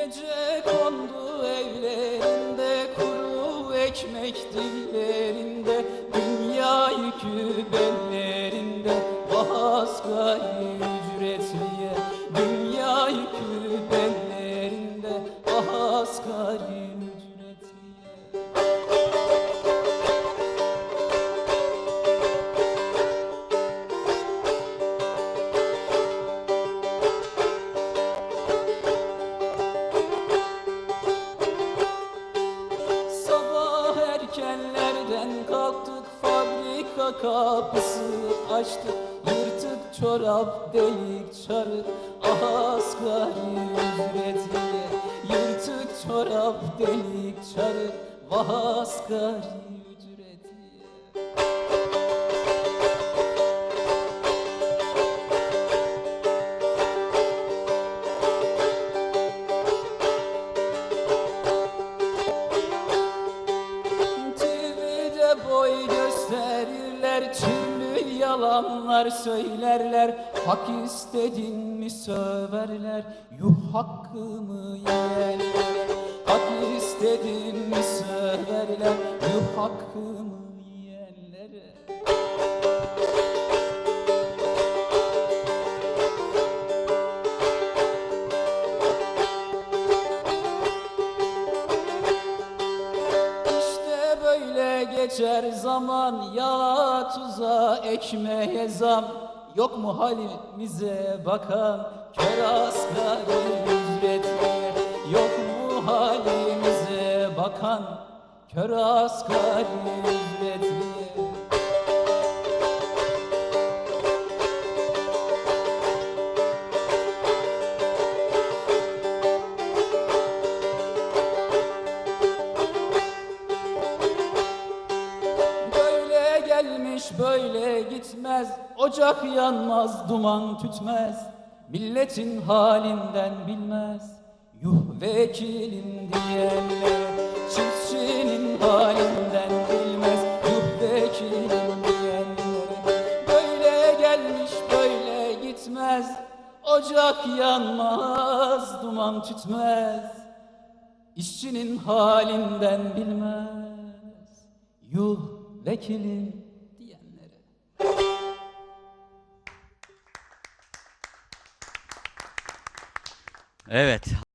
Gece kondu evlerinde kuru ekmek dillerinde Dünya yükü bellerinde asgari ücretliye Dünya yükü bellerinde asgari fabrika kapısı açtık Yırtık çorap delik çarık ah asgari ücretliye Yırtık çorap delik çarık vah asgari gösterirler Türlü yalanlar söylerler. Hak istedin mi söverler Yuh hakkımı yerler. Hak istedin mi söverler Yuh hakkımı geçer zaman ya tuza ekmeğe zam. Yok mu halimize bakan kör asgari ücretliye Yok mu halimize bakan kör asgari ücretliye böyle gitmez. Ocak yanmaz duman tütmez. Milletin halinden bilmez. Yuh vekilim diyenler Çiftçinin halinden bilmez. Yuh vekilim diyenler Böyle gelmiş böyle gitmez. Ocak yanmaz duman tütmez. İşçinin halinden bilmez. Yuh vekilim Evet.